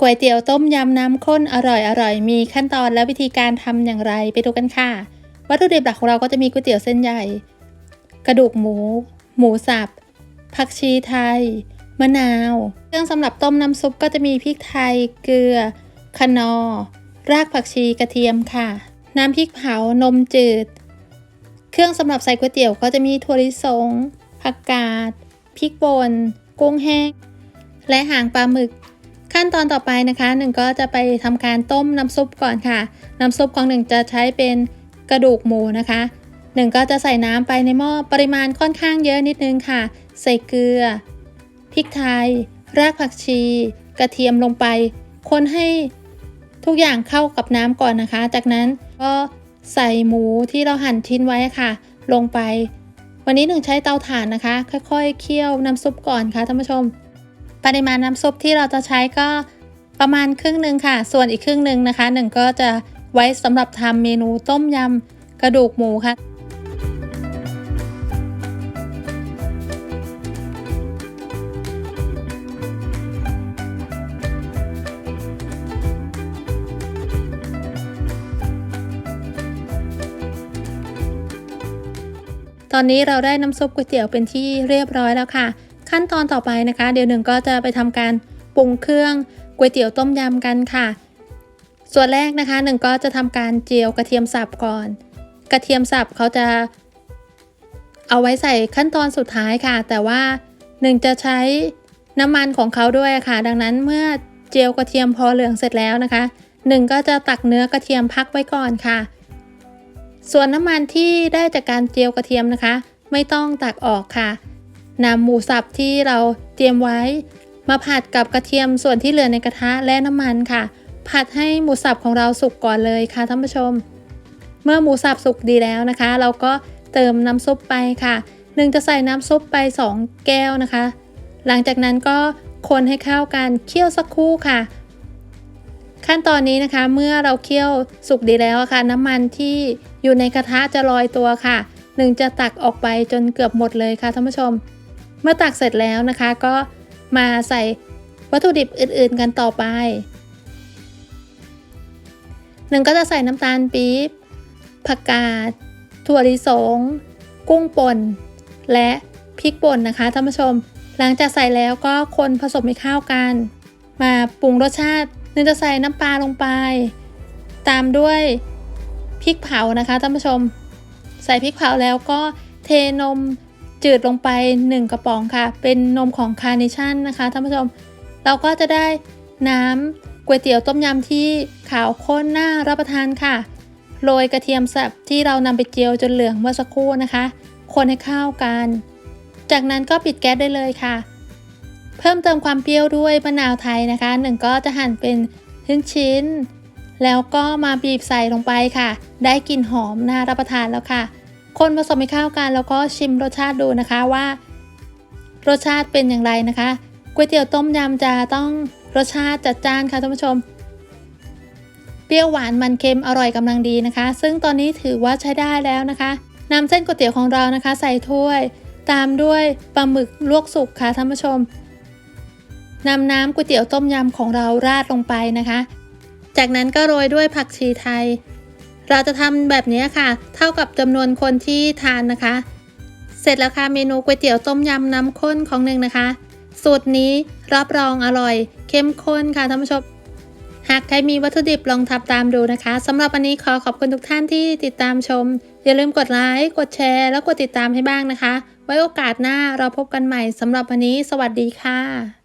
ก๋วยเตี๋ยวต้มยำน้ำข้นอร่อยอร่อยมีขั้นตอนและวิธีการทำอย่างไรไปดูกันค่ะ วัตถุดิบหลักของเราก็จะมีก๋วยเตี๋ยวเส้นใหญ่ กระดูกหมู หมูสับ ผักชีไทย มะนาว เครื่องสำหรับต้มน้ำซุปก็จะมีพริกไทย เกลือคนอ รากผักชีกระเทียมค่ะ น้ำพริกเผานมจืด เครื่องสำหรับใส่ก๋วยเตี๋ยวก็จะมีถั่วลิสงผักกาดพริกป่นกุ้งแห้ง และหางปลาหมึก ขั้นตอนต่อไปนะคะหนึ่งก็จะไปทำการต้มน้ำซุปก่อนค่ะ น้ำซุปของหนึ่งจะใช้เป็นกระดูกหมูนะคะหนึ่งก็จะใส่น้ำไปในหม้อปริมาณค่อนข้างเยอะนิดนึงค่ะ ใส่เกลือพริกไทย รากผักชี กระเทียมลงไป คนให้ทุกอย่างเข้ากับน้ำก่อนนะคะ จากนั้นก็ใส่หมูที่เราหั่นทิ้นไว้ค่ะ ลงไป วันนี้หนึ่งใช้เตาถ่านนะคะ ค่อยๆเคี่ยวน้ำซุปก่อนค่ะท่านผู้ชม ปริมาณน้ำซุปที่เราจะใช้ก็ประมาณครึ่งหนึ่งค่ะ ส่วนอีกครึ่งหนึ่งนะคะหนึ่งก็จะไว้สำหรับทำเมนูต้มยำกระดูกหมูค่ะตอนนี้เราได้น้ำซุปก๋วยเตี๋ยวเป็นที่เรียบร้อยแล้วค่ะ ขั้นตอนต่อไปนะคะ เดี๋ยวหนึ่งก็จะไปทำการปรุงเครื่องก๋วยเตี๋ยวต้มยำกันค่ะ ส่วนแรกนะคะหนึ่งก็จะทำการเจียวกระเทียมสับก่อน กระเทียมสับเขาจะเอาไว้ใส่ขั้นตอนสุดท้ายค่ะ แต่ว่าหนึ่งจะใช้น้ำมันของเขาด้วยค่ะ ดังนั้นเมื่อเจียวกระเทียมพอเหลืองเสร็จแล้วนะคะหนึ่งก็จะตักเนื้อกระเทียมพักไว้ก่อนค่ะ ส่วนน้ำมันที่ได้จากการเจียวกระเทียมนะคะ ไม่ต้องตักออกค่ะ นำหมูสับที่เราเตรียมไว้ มาผัดกับกระเทียมส่วนที่เหลือในกระทะและน้ำมันค่ะ ผัดให้หมูสับของเราสุกก่อนเลยค่ะท่านผู้ชม เมื่อหมูสับสุกดีแล้วนะคะ เราก็เติมน้ำซุปไปค่ะหนึ่งจะใส่น้ำซุปไป 2 แก้วนะคะ หลังจากนั้นก็คนให้เข้ากันเคี่ยวสักครู่ค่ะ ขั้นตอนนี้นะคะเมื่อเราเคี่ยวสุกดีแล้วค่ะ น้ำมันที่อยู่ในกระทะจะลอยตัวค่ะหนึ่งจะตักออกไปจนเกือบหมดเลยค่ะท่านผู้ชม เมื่อตักเสร็จแล้วนะคะก็มาใส่วัตถุดิบอื่นๆกันต่อไปหนึ่งก็จะใส่น้ำตาลปี๊บผักกาด ถั่วลิสง กุ้งป่น และพริกป่นนะคะท่านผู้ชม หลังจากใส่แล้วก็คนผสมให้เข้ากัน มาปรุงรสชาติหนึ่งจะใส่น้ำปลาลงไป ตามด้วยพริกเผานะคะท่านผู้ชม ใส่พริกเผาแล้วก็เทนม จืดลงไป 1 กระป๋องค่ะ เป็นนมของคาร์เนชั่นนะคะท่านผู้ชม เราก็จะได้น้ำก๋วยเตี๋ยวต้มยำที่ขาวข้นน่ารับประทานค่ะ โรยกระเทียมสับที่เรานำไปเจียวจนเหลืองเมื่อสักครู่นะคะ คนให้เข้ากัน จากนั้นก็ปิดแก๊สได้เลยค่ะ เพิ่มเติมความเปรี้ยวด้วยมะนาวไทยนะคะหนึ่งก็จะหั่นเป็นชิ้นๆแล้วก็มาบีบใส่ลงไปค่ะ ได้กลิ่นหอมน่ารับประทานแล้วค่ะ คนผสมให้เข้ากันแล้วก็ชิมรสชาติดูนะคะว่า รสชาติเป็นอย่างไรนะคะก๋วยเตี๋ยวต้มยำจะต้องรสชาติจัดจ้านค่ะท่านผู้ชม เปรี้ยวหวานมันเค็มอร่อยกำลังดีนะคะ ซึ่งตอนนี้ถือว่าใช้ได้แล้วนะคะนำเส้นก๋วยเตี๋ยวของเรานะคะ ใส่ถ้วย ตามด้วยปลาหมึกลวกสุกค่ะท่านผู้ชมนำน้ำก๋วยเตี๋ยวต้มยำของเราราดลงไปนะคะ จากนั้นก็โรยด้วยผักชีไทย เราจะทำแบบนี้ค่ะ เท่ากับจำนวนคนที่ทานนะคะ เสร็จแล้วค่ะเมนูก๋วยเตี๋ยวต้มยำน้ำข้นของหนึ่งนะคะ สูตรนี้รับรองอร่อย เข้มข้นค่ะท่านผู้ชมหากใครมีวัตถุดิบลองทำตามดูนะคะสำหรับวันนี้ขอขอบคุณทุกท่านที่ติดตามชม อย่าลืมกดไลค์กดแชร์ แล้วกดติดตามให้บ้างนะคะ ไว้โอกาสหน้าเราพบกันใหม่สำหรับวันนี้ สวัสดีค่ะ